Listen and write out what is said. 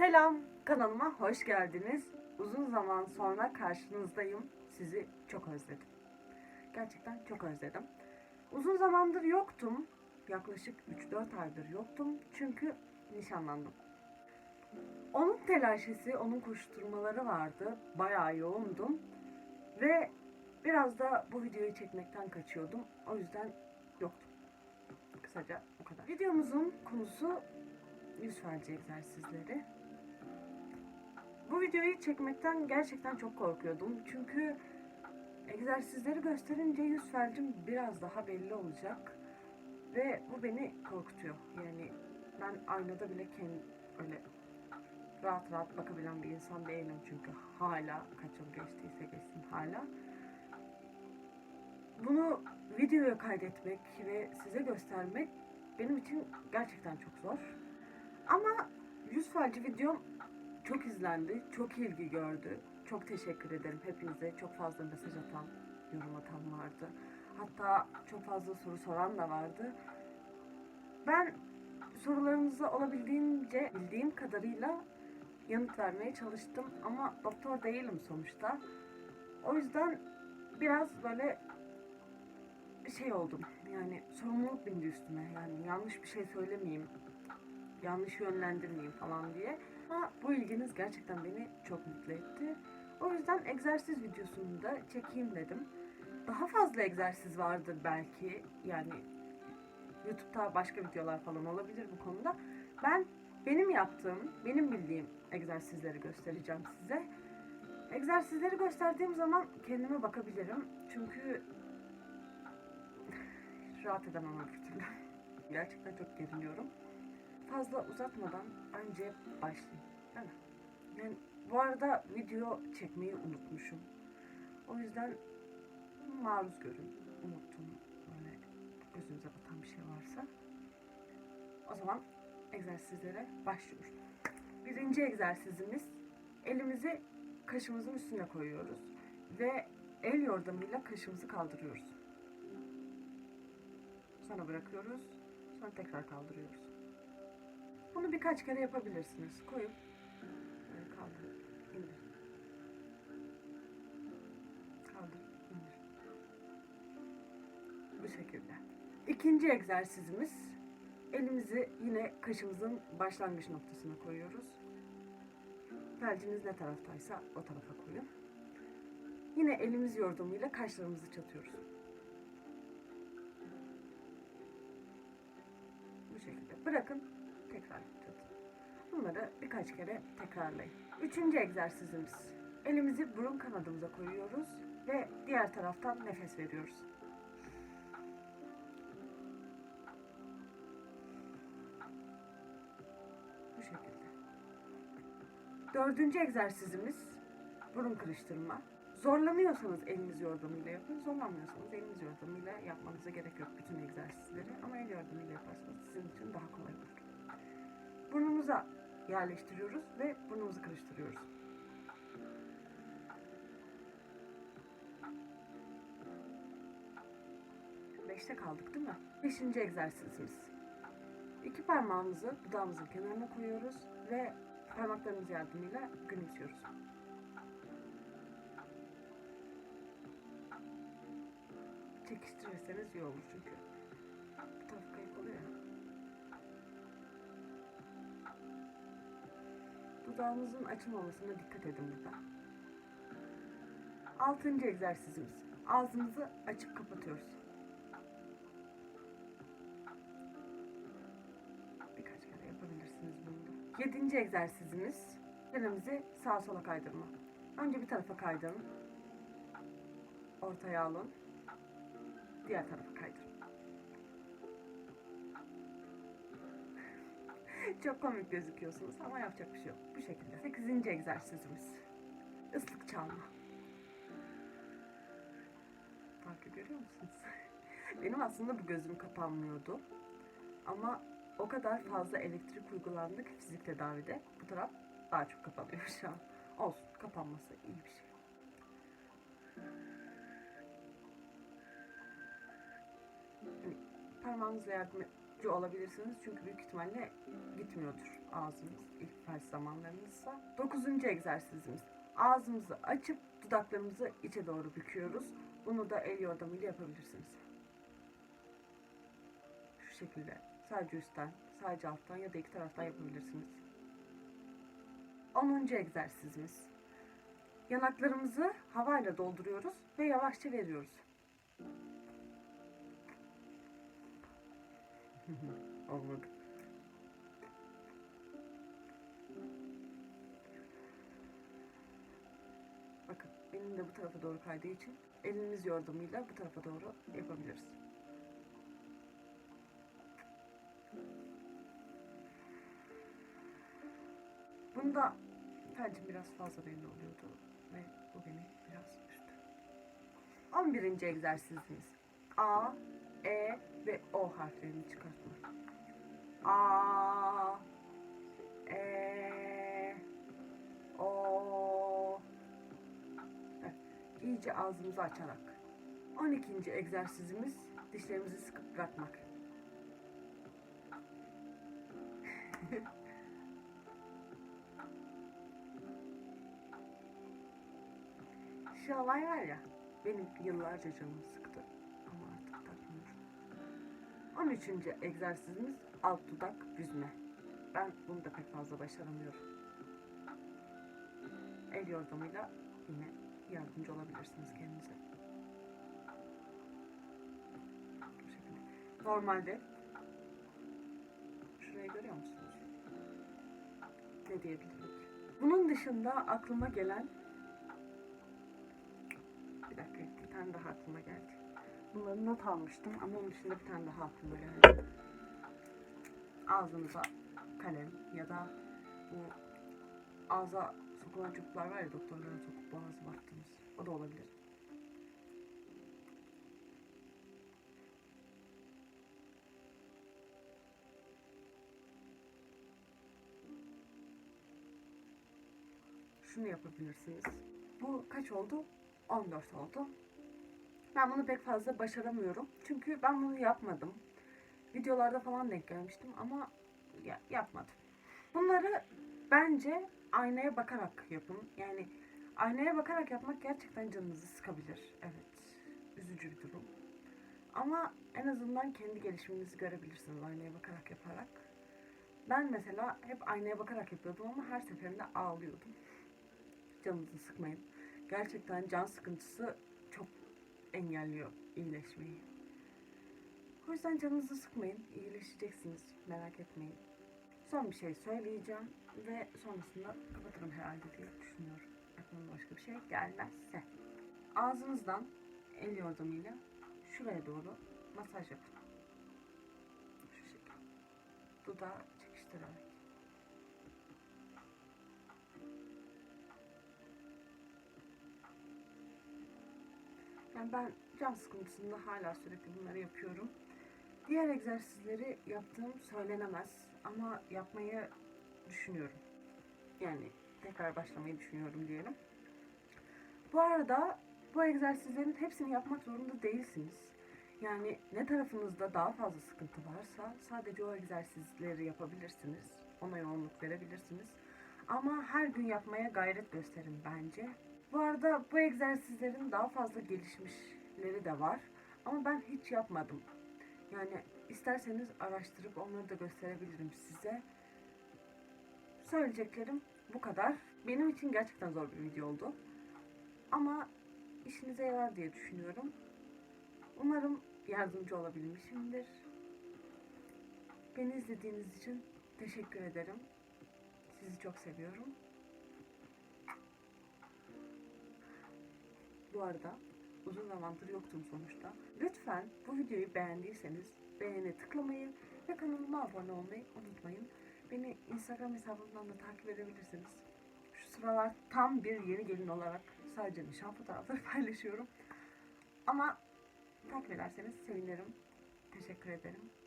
Selam, kanalıma hoş geldiniz. Uzun zaman sonra karşınızdayım. Sizi çok özledim. Gerçekten çok özledim. Uzun zamandır yoktum. Yaklaşık 3-4 aydır yoktum. Çünkü nişanlandım. Onun telaşesi, onun koşturmaları vardı. Bayağı yoğundum. Ve biraz da bu videoyu çekmekten kaçıyordum. O yüzden yoktum. Kısaca bu kadar. Videomuzun konusu yüz felci egzersizleri. Bu videoyu çekmekten gerçekten çok korkuyordum. Çünkü egzersizleri gösterince yüz felcim biraz daha belli olacak. Ve bu beni korkutuyor. Yani ben aynada bile kendi öyle rahat rahat bakabilen bir insan değilim çünkü hala kaç yıl geçtiyse geçsin hala. Bunu videoya kaydetmek ve size göstermek benim için gerçekten çok zor. Ama yüz felci videom çok izlendi, çok ilgi gördü. Çok teşekkür ederim hepinize. Çok fazla mesaj atan, yorum atan vardı. Hatta çok fazla soru soran da vardı. Ben sorularınıza olabildiğince bildiğim kadarıyla yanıt vermeye çalıştım ama doktor değilim sonuçta. O yüzden biraz böyle şey oldum. Yani sorumluluk bindi üstüme. Yani yanlış bir şey söylemeyeyim, yanlış yönlendirmeyeyim falan diye. Ama bu ilginiz gerçekten beni çok mutlu etti. O yüzden egzersiz videosunu da çekeyim dedim. Daha fazla egzersiz vardır belki. Yani YouTube'da başka videolar falan olabilir bu konuda. Ben benim yaptığım, benim bildiğim egzersizleri göstereceğim size. Egzersizleri gösterdiğim zaman kendime bakabilirim. Çünkü rahat edemem öbür türlü. Gerçekten çok geriliyorum. Fazla uzatmadan önce başlayayım. Mi? Yani bu arada video çekmeyi unutmuşum. O yüzden maruz görün. Unuttum. Böyle gözünüze batan bir şey varsa. O zaman egzersizlere başlıyoruz. Birinci egzersizimiz elimizi kaşımızın üstüne koyuyoruz ve el yordamıyla kaşımızı kaldırıyoruz. Sonra bırakıyoruz. Sonra tekrar kaldırıyoruz. Bunu birkaç kere yapabilirsiniz. Koyup böyle kaldır, indir. Kaldır, indir. Bu şekilde. İkinci egzersizimiz elimizi yine kaşımızın başlangıç noktasına koyuyoruz. Felciniz ne taraftaysa o tarafa koyun. Yine elimiz yordamıyla kaşlarımızı çatıyoruz. Bu şekilde bırakın tekrar çatın. Bunları birkaç kere tekrarlayın. Üçüncü egzersizimiz. Elimizi burun kanadımıza koyuyoruz ve diğer taraftan nefes veriyoruz. Bu şekilde. Dördüncü egzersizimiz burun kırıştırma. Zorlanıyorsanız eliniz yordamıyla yapın, zorlanmıyorsanız eliniz yordamıyla yapmanıza gerek yok bütün egzersizleri. Ama el yordamıyla yaparsanız sizin için daha kolay olur. Burnumuza yerleştiriyoruz ve burnumuzu kırıştırıyoruz. Beşte kaldık değil mi? Beşinci egzersizimiz. İki parmağımızı dudağımızın kenarına koyuyoruz ve parmaklarımız yardımıyla gülümsüyoruz. Çekiştirirseniz iyi olur çünkü. Dudağımızın açılmamasına dikkat edin burada. Altıncı egzersizimiz. Ağzımızı açıp kapatıyoruz. Birkaç kere yapabilirsiniz bunu da. Yedinci egzersizimiz. Elimizi sağa sola kaydırma. Önce bir tarafa kaydırın. Ortaya alın. Diğer tarafa kaydırın. Çok komik gözüküyorsunuz ama yapacak bir şey yok. Bu şekilde. Sekizinci egzersizimiz. Islık çalma. Farkı görüyor musunuz? Benim aslında bu gözüm kapanmıyordu. Ama o kadar fazla elektrik uygulandı ki fizik tedavide. Bu taraf daha çok kapanıyor şu an. Olsun. Kapanması iyi bir şey. Hani parmağınızla yardımcı olabilirsiniz çünkü büyük ihtimalle gitmiyordur. ağzımız ilk felç zamanlarımızsa. Dokuzuncu egzersizimiz. Ağzımızı açıp dudaklarımızı içe doğru büküyoruz. Bunu da el yordamıyla yapabilirsiniz. Şu şekilde sadece üstten, sadece alttan ya da iki taraftan yapabilirsiniz. Onuncu egzersizimiz. Yanaklarımızı havayla dolduruyoruz ve yavaşça veriyoruz. Olmadı. Bakın benim de bu tarafa doğru kaydığı için elimiz yordamıyla bu tarafa doğru yapabiliriz. Bunda felcim biraz fazla belli oluyordu ve bu beni biraz üzdü. 11. egzersizimiz. A, E ve O harflerini çıkartma. A, E, O. Evet, iyice ağzımızı açarak. 12. egzersizimiz dişlerimizi sıkıp bırakmak. Şu olay var ya, benim yıllarca canımı sıktı ama artık takmıyorum. 13. egzersizimiz alt dudak büzme. Ben bunu da pek fazla başaramıyorum. El yordamıyla yine yardımcı olabilirsiniz kendinize. Bu şekilde. Normalde şurayı görüyor musunuz? Ne diyebilirim? Bunun dışında aklıma gelen bir dakika bir tane daha aklıma geldi. Bunları not almıştım ama onun dışında bir tane daha aklıma geldi. Ağzınıza kalem ya da bu ağza sokulan çubuklar var ya doktorların sokup boğazı baktığımız. O da olabilir. Şunu yapabilirsiniz. Bu kaç oldu? 14 oldu. Ben bunu pek fazla başaramıyorum. Çünkü ben bunu yapmadım. Videolarda falan denk gelmiştim ama ya- yapmadım. Bunları bence aynaya bakarak yapın. Yani aynaya bakarak yapmak gerçekten canınızı sıkabilir. Evet. Üzücü bir durum. Ama en azından kendi gelişiminizi görebilirsiniz aynaya bakarak yaparak. Ben mesela hep aynaya bakarak yapıyordum ama her seferinde ağlıyordum. Canınızı sıkmayın. Gerçekten can sıkıntısı çok engelliyor iyileşmeyi. O yüzden canınızı sıkmayın. İyileşeceksiniz. Merak etmeyin. Son bir şey söyleyeceğim ve sonrasında kapatırım herhalde diye düşünüyorum. Aklıma başka bir şey gelmezse. Ağzınızdan el yordamıyla şuraya doğru masaj yapın. Şu şekilde. Dudağı çekiştirerek. Yani ben can sıkıntısında hala sürekli bunları yapıyorum. Diğer egzersizleri yaptığım söylenemez ama yapmayı düşünüyorum. Yani tekrar başlamayı düşünüyorum diyelim. Bu arada bu egzersizlerin hepsini yapmak zorunda değilsiniz. Yani ne tarafınızda daha fazla sıkıntı varsa sadece o egzersizleri yapabilirsiniz. Ona yoğunluk verebilirsiniz. Ama her gün yapmaya gayret gösterin bence. Bu arada bu egzersizlerin daha fazla gelişmişleri de var. Ama ben hiç yapmadım. Yani isterseniz araştırıp onları da gösterebilirim size. Söyleyeceklerim bu kadar. Benim için gerçekten zor bir video oldu. Ama işinize yarar diye düşünüyorum. Umarım yardımcı olabilmişimdir. Beni izlediğiniz için teşekkür ederim. Sizi çok seviyorum. Bu arada uzun zamandır yoktum sonuçta. Lütfen bu videoyu beğendiyseniz beğeni tıklamayı ve kanalıma abone olmayı unutmayın. Beni Instagram hesabımdan da takip edebilirsiniz. Şu sıralar tam bir yeni gelin olarak sadece nişan fotoğrafları paylaşıyorum. Ama takip ederseniz sevinirim. Teşekkür ederim.